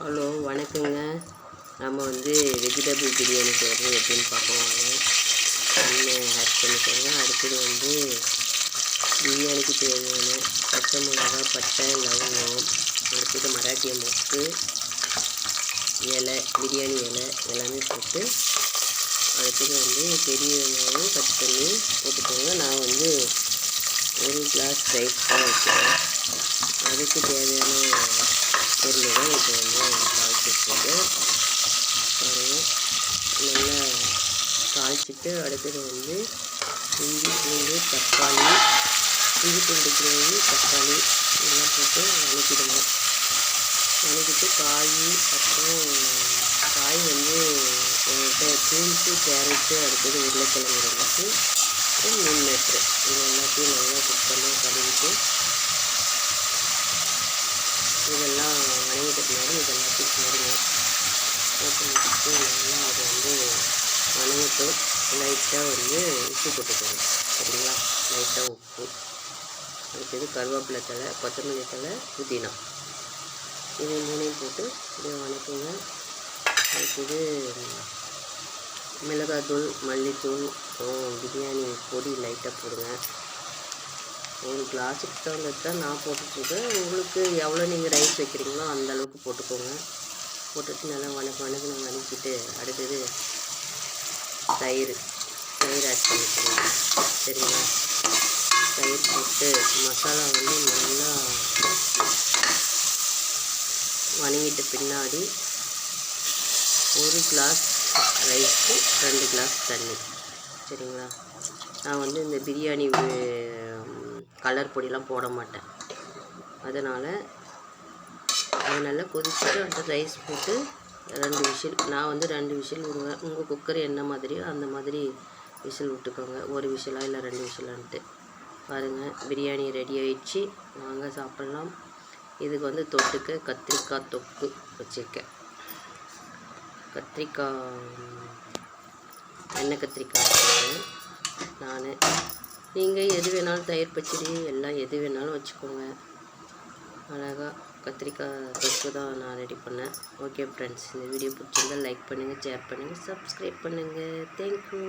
Hello வணக்கங்க. நம்ம வந்து வெஜிடபிள் பிரியாணி செய்கிறது எப்படின்னு பார்ப்போம் வாங்க. எண்ணெய் ஆட் பண்ணிக்கோங்க அடுத்தது வந்து பிரியாணிக்கு தேவையான பச்சை மிளகா பட்டை லவங்கம் அடுத்தது மராட்டிய மொக்கு இலை பிரியாணி இலை எல்லாமே போட்டு அடுத்தது வந்து பெரிய வெங்காயம் கட் பண்ணி போட்டுக்கோங்க. நான் வந்து ஒரு கிளாஸ் ரைஸ் தான் வைக்கிறேன் அதுக்கு தேவையான பொருள் தான் இப்போ வந்து காய்ச்சிட்டு பாருங்கள் நல்லா காய்ச்சிட்டு அடுத்தது வந்து இஞ்சி பூண்டு தக்காளி இஞ்சி பூண்டு கிரேவி தக்காளி இதெல்லாம் போட்டு வதக்கிடுங்க. வதக்கிட்டு காய் அப்புறம் காய் வந்து என்கிட்ட பீன்ஸு கேரட்டு அடுத்தது உருளைக்கிழங்கு இருந்துச்சு. அப்புறம் மீன் மேட்ரு. இது எல்லாத்தையும் நல்லா சுத்தமாக கழுவிட்டு இதெல்லாம் வணங்கிட்ட பின்னாடி இது எல்லாத்தையும் போடுங்க போட்டு முடிச்சுட்டு நல்லா அது வந்து வணங்கட்டும் லைட்டாக வந்து உப்பு போட்டுக்கோங்க. சரிங்களா? லைட்டாக உப்பு. அடுத்தது கருவேப்பிலை தழை கொத்தமல்லி தழை புதினா. இது மூணையும் போட்டு அப்படியே வணக்குங்க. அடுத்தது மிளகாத்தூள் மல்லித்தூள் அப்புறம் பிரியாணி பொடி லைட்டாக போடுங்க. ஒரு கிளாஸுக்கு தகுந்தது தான் நான் போட்டுட்ருக்கேன் உங்களுக்கு எவ்வளோ நீங்கள் ரைஸ் வைக்கிறீங்களோ அந்த அளவுக்கு போட்டுக்கோங்க. போட்டுட்டு நல்லா வணக்கம் வணக்கம் வதக்கிட்டு அடுத்தது தயிர் தயிர் ஆட் பண்ணிக்கோங்க. சரிங்களா? தயிர் போட்டு மசாலா வந்து நல்லா வணங்கிட்ட பின்னாடி ஒரு கிளாஸ் ரைஸ்க்கு ரெண்டு கிளாஸ் தண்ணி. சரிங்களா? நான் வந்து இந்த பிரியாணி கலர் பொடியெலாம் போட மாட்டேன். அதனால் அது நல்லா கொதிச்சுட்டு அடுத்த ரைஸ் போட்டு ரெண்டு விசில் நான் வந்து ரெண்டு விசில் விடுவேன். உங்கள் குக்கர் என்ன மாதிரியோ அந்த மாதிரி விசில் விட்டுக்கோங்க. ஒரு விசிலாக இல்லை ரெண்டு விசிலான்ட்டு. பாருங்கள் பிரியாணி ரெடி ஆயிடுச்சு. வாங்க சாப்பிட்லாம். இதுக்கு வந்து தொட்டுக்க கத்திரிக்காய் தொக்கு வச்சுருக்கேன். கத்திரிக்காய் எண்ணெய் கத்திரிக்காய் வச்சுருக்கேன்? நான் நீங்கள் எது வேணாலும் தயிர் பச்சடி எல்லாம் எது வேணாலும் வச்சுக்கோங்க. அழகாக கத்திரிக்காய் தொக்கு தான் நான் ரெடி பண்ணேன். ஓகே ஃப்ரெண்ட்ஸ் இந்த வீடியோ பிடிச்சிருந்தால் லைக் பண்ணுங்கள் ஷேர் பண்ணுங்கள் சப்ஸ்கிரைப் பண்ணுங்கள் தேங்க்யூ